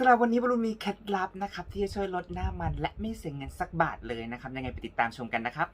สำหรับวันนี้บรูมีเคล็ดลับนะครับที่จะช่วยลดหน้ามันและไม่เสียเงินสักบาทเลยนะครับยังไงไปติดตามชมกันนะครับ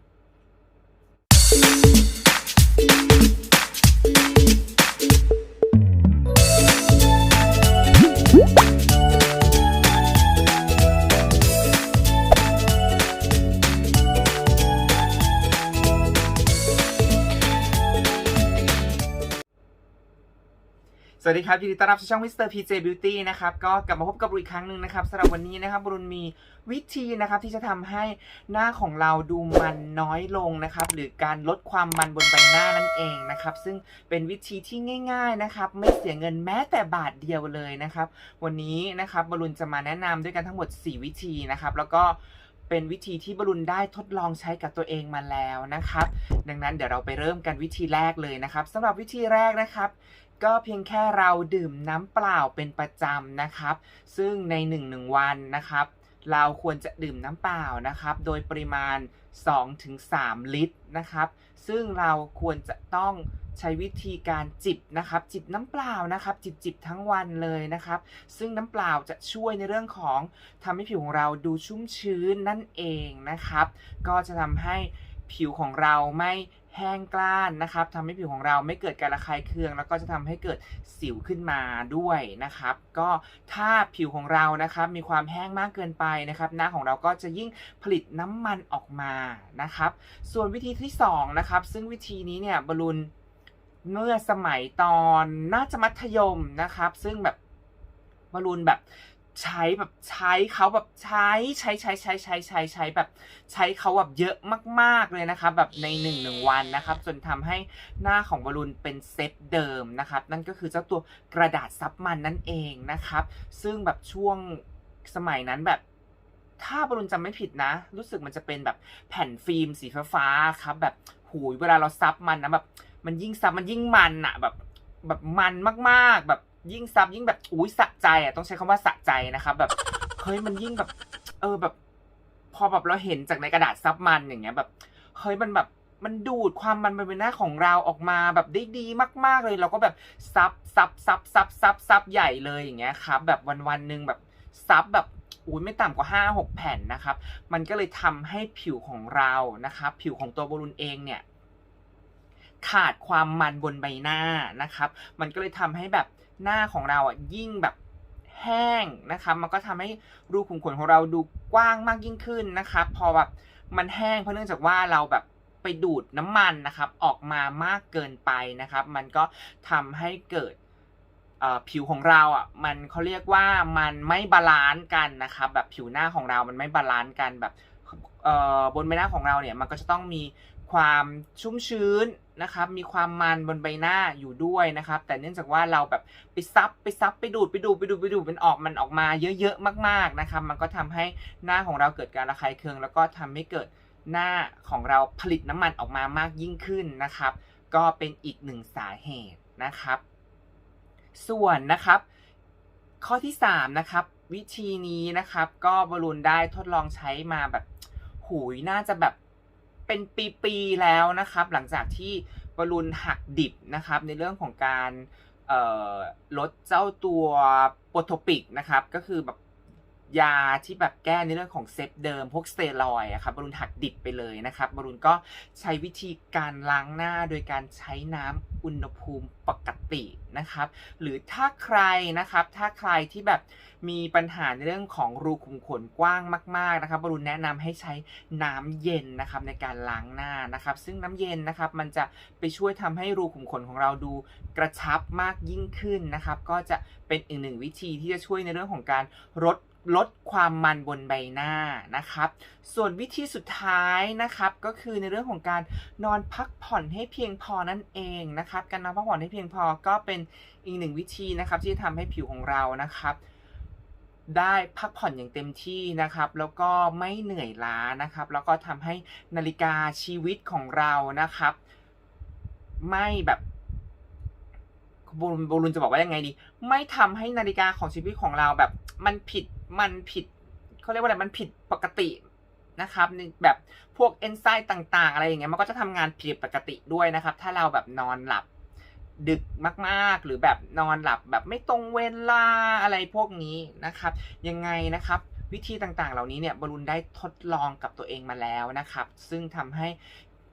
สวัสดีครับ ยินดีต้อนรับสู่ช่อง Mr. PJ Beauty นะครับ ก็กลับมาพบกับรุษอีกครั้งหนึ่งนะครับสำหรับวันนี้นะครับบรุษมีวิธีนะครับที่จะทำให้หน้าของเราดูมันน้อยลงนะครับ หรือการลดความมันบนใบหน้านั่นเองนะครับ ซึ่งเป็นวิธีที่ง่าย ๆนะครับ ไม่เสียเงินแม้แต่บาทเดียวเลยนะครับ วันนี้นะครับบอลลูนจะมาแนะนำด้วยกันทั้งหมด 4 วิธีนะครับ แล้วก็เป็นวิธีที่บอลลูนได้ทดลองใช้กับตัวเองมาแล้วนะครับ ดังนั้นเดี๋ยวเราไปเริ่มกันวิธีแรกเลยนะครับสำหรับวิธีแรกนะครับ ก็เพียงแค่เราดื่มน้ำเปล่าเป็นประจำนะครับ ซึ่งใน1นหนึ่งวันนะครับ เราควรจะดื่มน้ำเปล่านะครับ โดยปริมาณ 2-3 ลิตรนะครับ ซึ่งเราควรจะต้องใช้วิธีการจิบนะครับ จิบน้ำเปล่านะครับ จิบจิบทั้งวันเลยนะครับ ซึ่งน้ำเปล่าจะช่วยในเรื่องของทำให้ผิวของเราดูชุ่มชื้นนั่นเองนะครับ ก็จะทำให้ผิวของเราไม่ แห้งกร้านนะครับทำให้ผิวของเราไม่เกิดการระคายเคือง แล้วก็จะทำให้เกิดสิวขึ้นมาด้วยนะครับ ก็ถ้าผิวของเรานะครับมีความแห้งมากเกินไปนะครับ หน้าของเราก็จะยิ่งผลิตน้ำมันออกมานะครับ ส่วนวิธีที่สองนะครับซึ่งวิธีนี้เนี่ยบอลลูนเมื่อสมัยตอนน่าจะมัธยมนะครับ ซึ่งแบบบอลลูนแบบ ใช้แบบใช้เขาแบบใช้ใช้ใช้ใช้ใช้ใช้ใช้แบบใช้เขาแบบเยอะมากๆเลยนะครับแบบในหนึ่งหนึ่งวันนะครับจนทำให้หน้าของบอลลูนเป็นเซตเดิมนะครับ นั่นก็คือเจ้าตัวกระดาษซับมันนั่นเองนะครับ ซึ่งแบบช่วงสมัยนั้นแบบถ้าบอลลูนจำไม่ผิดนะ รู้สึกมันจะเป็นแบบแผ่นฟิล์มสีฟ้าๆครับแบบหูยเวลาเราซับมันนะแบบมันยิ่งซับมันยิ่งมันอะแบบแบบมันมากๆแบบ ยิ่งซับยิ่งแบบอุ้ยสะใจอะต้องใช้คำว่าสะใจนะครับแบบเฮ้ยมันยิ่งแบบ เออแบบ พอแบบเราเห็นจากในกระดาษซับมันอย่างเงี้ยแบบเฮ้ยมันแบบมันดูดความมันบนหน้าของเราออกมาแบบได้ดีมาก ๆ เลยเราก็แบบซับซับซับซับซับซับใหญ่เลยอย่างเงี้ยครับแบบวันวันหนึ่งแบบซับแบบอุ้ยไม่ต่ำกว่า 5 6 แผ่นนะครับ มันก็เลยทำให้ผิวของเรานะครับ ผิวของตัวบอลลูนเองเนี่ย ขาดความมันบนใบหน้านะครับ มันก็เลยทำให้แบบ หน้าของเราอะยิ่งแบบแห้งนะครับมันก็ทำให้รูขุมขนของเราดูกว้างมากยิ่งขึ้นนะครับพอแบบมันแห้งเพราะเนื่องจากว่าเราแบบไปดูดน้ำมันนะครับออกมามากเกินไปนะครับ มันก็ทำให้เกิดผิวของเราอะมันเขาเรียกว่ามันไม่บาลานซ์กันนะครับแบบผิวหน้าของเรามันไม่บาลานซ์กันแบบบนใบหน้าของเราเนี่ยมันก็จะต้องมีความชุ่มชื้นนะครับ มีความมันบนใบหน้าอยู่ด้วยนะครับ แต่เนื่องจากว่าเราแบบไปซับไปซับไปดูดไปดูดไปดูดไปดูดมันออกมันออกมาเยอะๆมากๆนะครับ มันก็ทำให้หน้าของเราเกิดการระคายเคือง แล้วก็ทำให้เกิดหน้าของเราผลิตน้ำมันออกมามากยิ่งขึ้นนะครับ ก็เป็นอีกหนึ่งสาเหตุนะครับ ส่วนนะครับ ข้อที่3นะครับวิธีนี้นะครับ ก็บอลลูนได้ทดลองใช้มาแบบ หูยน่าจะแบบ เป็นปีๆแล้วนะครับ หลังจากที่บอลลูนหักดิบนะครับ ในเรื่องของการลดเจ้าตัวโปรโทปิกนะครับ ก็คือแบบ ยาที่แบบแก้ในเรื่องของเซฟเดิมพวกสเตียรอยอะครับบอลลูนหักดิบไปเลยนะครับบอลลูนก็ใช้วิธีการล้างหน้าโดยการใช้น้ำอุณหภูมิปกตินะครับ หรือถ้าใครนะครับถ้าใครที่แบบมีปัญหาในเรื่องของรูขุมขนกว้างมาก ๆนะครับบอลลูนแนะนำให้ใช้น้ำเย็นนะครับในการล้างหน้านะครับ ซึ่งน้ำเย็นนะครับมันจะไปช่วยทำให้รูขุมขนของเราดูกระชับมากยิ่งขึ้นนะครับ ก็จะเป็นอีกหนึ่งวิธีที่จะช่วยในเรื่องของการลด ลดความมันบนใบหน้านะครับ ส่วนวิธีสุดท้ายนะครับ ก็คือในเรื่องของการนอนพักผ่อนให้เพียงพอนั่นเองนะครับ การนอนพักผ่อนให้เพียงพอก็เป็นอีกหนึ่งวิธีนะครับ ที่จะทำให้ผิวของเรานะครับได้พักผ่อนอย่างเต็มที่นะครับ แล้วก็ไม่เหนื่อยล้านะครับ แล้วก็ทำให้นาฬิกาชีวิตของเรานะครับ ไม่แบบบอลบลุนจะบอกว่ายังไงดี ไม่ทำให้นาฬิกาของชีวิตของเราแบบมันผิด มันผิดเขาเรียกว่าอะไรมันผิดปกตินะครับในแบบพวกเอนไซม์ต่าง ๆ อะไรอย่างเงี้ยมันก็จะทำงานผิดปกติด้วยนะครับ ถ้าเราแบบนอนหลับดึกมากๆ หรือแบบนอนหลับแบบไม่ตรงเวลาอะไรพวกนี้นะครับ ยังไงนะครับ วิธีต่างๆ เหล่านี้เนี่ยบอลลูนได้ทดลองกับตัวเองมาแล้วนะครับ ซึ่งทำให้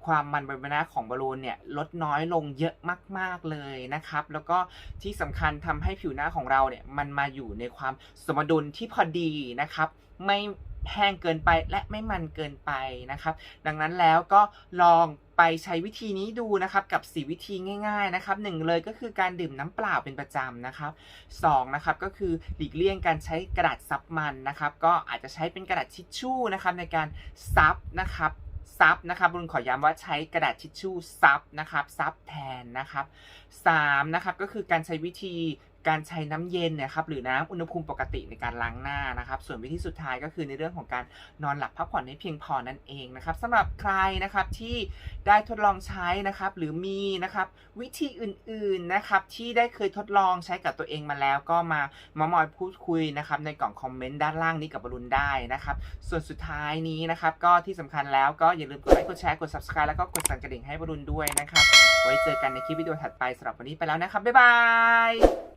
ความมันบนใบหน้าของบอลลูนเนี่ยลดน้อยลงเยอะมาก ๆเลยนะครับ แล้วก็ที่สำคัญทำให้ผิวหน้าของเราเนี่ยมันมาอยู่ในความสมดุลที่พอดีนะครับ ไม่แห้งเกินไปและไม่มันเกินไปนะครับ ดังนั้นแล้วก็ลองไปใช้วิธีนี้ดูนะครับกับ 4 วิธีง่าย ๆนะครับหนึ่งเลยก็คือการดื่มน้ำเปล่าเป็นประจำนะครับสองนะครับก็คือหลีกเลี่ยงการใช้กระดาษซับมันนะครับ ก็อาจจะใช้เป็นกระดาษทิชชู่นะครับในการซับนะครับ ซับนะครับบุญขอย้ำว่าใช้กระดาษทิชชู่ซับนะครับซับแทนนะครับสามนะครับก็คือการใช้วิธี การใช้น้ำเย็นนะครับหรือน้ำอุณหภูมิปกติในการล้างหน้านะครับ ส่วนวิธีสุดท้ายก็คือในเรื่องของการนอนหลับพักผ่อนให้เพียงพอนั่นเองนะครับสำหรับใครนะครับที่ได้ทดลองใช้นะครับหรือมีนะครับวิธีอื่นๆนะครับที่ได้เคยทดลองใช้กับตัวเองมาแล้ว ก็มามามอยพูดคุยนะครับในกล่องคอมเมนต์ด้านล่างนี้กับบอลลูนได้นะครับส่วนสุดท้ายนี้นะครับก็ที่สำคัญแล้วก็อย่าลืมกดไลค์กดแชร์กด subscribe แล้วก็กดสั่นกระดิ่งให้บอลลูนด้วยนะครับไว้เจอกันในคลิปวิดีโอถัดไปสำหรับวันนี้ไปแล้วนะครับบ๊ายบาย